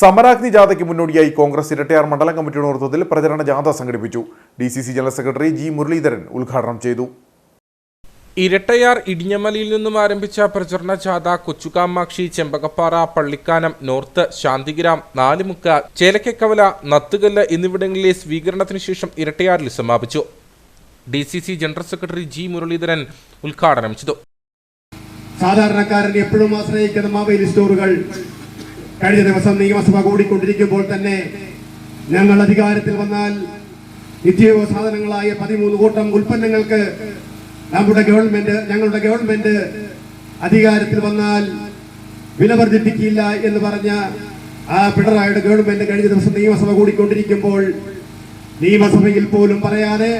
സമരാഗ്നി ജാഥയ്ക്ക് മുന്നോടിയായി കോൺഗ്രസ് ഇരട്ടയാർ മണ്ഡലം കമ്മിറ്റിയുടെ നേതൃത്വത്തിൽ പ്രചരണ ജാഥ സംഘടിപ്പിച്ചു. D C C general secretary G Muraleedharan ഉദ്ഘാടനം ചെയ്തു. ഇരട്ടയാർ ഇടിഞ്ഞമലയിൽ നിന്നും ആരംഭിച്ച പ്രചരണ ജാഥ കൊച്ചുകാമാക്ഷി ചെമ്പകപ്പാറ പള്ളിക്കാനം നോർത്ത് ശാന്തിഗ്രാം നാലുമുക്ക ചേലക്കക്കവല നത്തുകല്ല് എന്നിവിടങ്ങളിലെ സ്വീകരണത്തിന് ശേഷം ഇരട്ടയാറിൽ സമാപിച്ചു. D C C general secretary G Muraleedharan ഉദ്ഘാടനം ചെയ്തു. സാധാരണക്കാരൻ എപ്പോഴും ആശ്രയിക്കുന്ന മൊബൈൽ സ്റ്റോറുകൾ. കഴിഞ്ഞ ദിവസം നിയമസഭ കൂടിക്കൊണ്ടിരിക്കുമ്പോൾ തന്നെ ഞങ്ങൾ അധികാരത്തിൽ വന്നാൽ നിത്യോപ സാധനങ്ങളായ പതിമൂന്ന് കൂട്ടം ഉൽപ്പന്നങ്ങൾക്ക് നമ്മുടെ ഗവൺമെന്റ് ഞങ്ങളുടെ ഗവൺമെന്റ് അധികാരത്തിൽ വന്നാൽ വില വർദ്ധിപ്പിക്കില്ല എന്ന് പറഞ്ഞ ആ പിണറായിയുടെ ഗവൺമെന്റ് കഴിഞ്ഞ ദിവസം നിയമസഭ കൂടിക്കൊണ്ടിരിക്കുമ്പോൾ നിയമസഭയിൽ പോലും പറയാതെ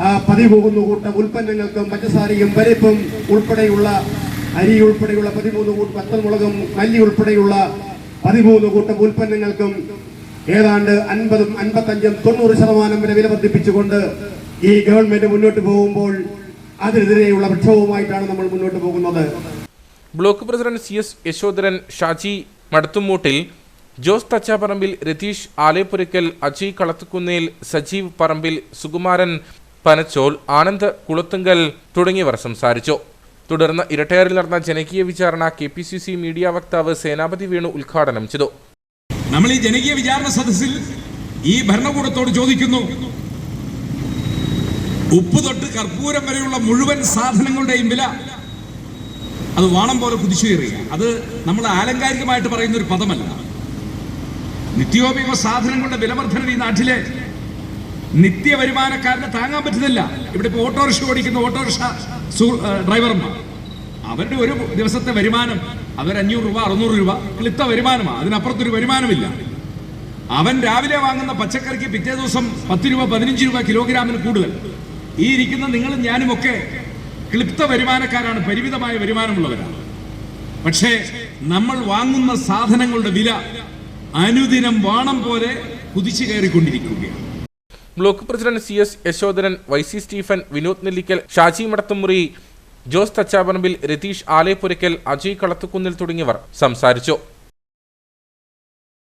ആ പതിമൂന്ന് കൂട്ടം ഉൽപ്പന്നങ്ങൾക്കും പഞ്ചസാരയും പരിപ്പും ഉൾപ്പെടെയുള്ള അരി ഉൾപ്പെടെയുള്ള പതിമൂന്ന് കൂട്ടം പത്തമുളകും മല്ലി ഉൾപ്പെടെയുള്ള പതിമൂന്ന് കൂട്ടം ഉൽപ്പന്നങ്ങൾക്കും ഏതാണ്ട് അൻപതും അൻപത്തഞ്ചും തൊണ്ണൂറ് ശതമാനം വരെ വില വർദ്ധിപ്പിച്ചുകൊണ്ട് ഈ ഗവൺമെന്റ് മുന്നോട്ട് പോകുമ്പോൾ അതിനെതിരെയുള്ള പ്രക്ഷോഭവുമായിട്ടാണ് നമ്മൾ മുന്നോട്ട് പോകുന്നത്. Block president C S Yashodharan Shaji Madathumoottil Jose Thachaparambil Ratheesh Alepurackal Ajay Kalathukunnel Sajeev Parambil Sukumaran Panachol Anand Kulathungal തുടങ്ങിയവർ സംസാരിച്ചു. തുടർന്ന് ഇരട്ടയാറിൽ നടന്ന ജനകീയ വിചാരണ K P C C media വക്താവ് സേനാപതി വേണു ഉദ്ഘാടനം ചെയ്തു. നമ്മൾ ഈ ജനകീയ വിചാരണ സദസ്സിൽ ഈ ഭരണകൂടത്തോട് ചോദിക്കുന്നു ഉപ്പ് തൊട്ട് കർപ്പൂരം വരെയുള്ള മുഴുവൻ സാധനങ്ങളുടെയും വില അത് വാണം പോലെ കുതിച്ചു കയറുക അത് നമ്മൾ ആലങ്കാരികമായിട്ട് പറയുന്ന ഒരു പദമല്ല. നിത്യോപയോഗ സാധനങ്ങളുടെ വിലവർദ്ധന ഈ നാട്ടിലെ നിത്യ വരുമാനക്കാരന് താങ്ങാൻ പറ്റുന്നില്ല. ഇവിടെ ഇപ്പൊ ഓട്ടോറിക്ഷ ഓടിക്കുന്ന ഓട്ടോറിക്ഷ ഡ്രൈവർമാർ. അവരുടെ ഒരു ദിവസത്തെ വരുമാനം അവർ അഞ്ഞൂറ് രൂപ അറുന്നൂറ് രൂപ ക്ലിത്ത വരുമാനമാണ് അതിനപ്പുറത്തൊരു വരുമാനമില്ല. അവൻ രാവിലെ വാങ്ങുന്ന പച്ചക്കറിക്ക് പിറ്റേ ദിവസം പത്ത് രൂപ പതിനഞ്ച് രൂപ കിലോഗ്രാമിന് കൂടുതൽ. ഈ ഇരിക്കുന്ന നിങ്ങളും ഞാനും ഒക്കെ ക്ലിപ്ത വരുമാനക്കാരാണ് പരിമിതമായ വരുമാനമുള്ളവരാണ് പക്ഷേ നമ്മൾ വാങ്ങുന്ന സാധനങ്ങളുടെ വില അനുദിനം വാണം പോലെ കുതിച്ചു കയറിക്കൊണ്ടിരിക്കുകയാണ്. Block president C S Yashodharan Y C Stephen Vinod Nellikkal Shaji Madathumuri Jose Thachaparambil Ratheesh Alepurackal Ajay Kalathukunnil തുടങ്ങിയവർ സംസാരിച്ചു.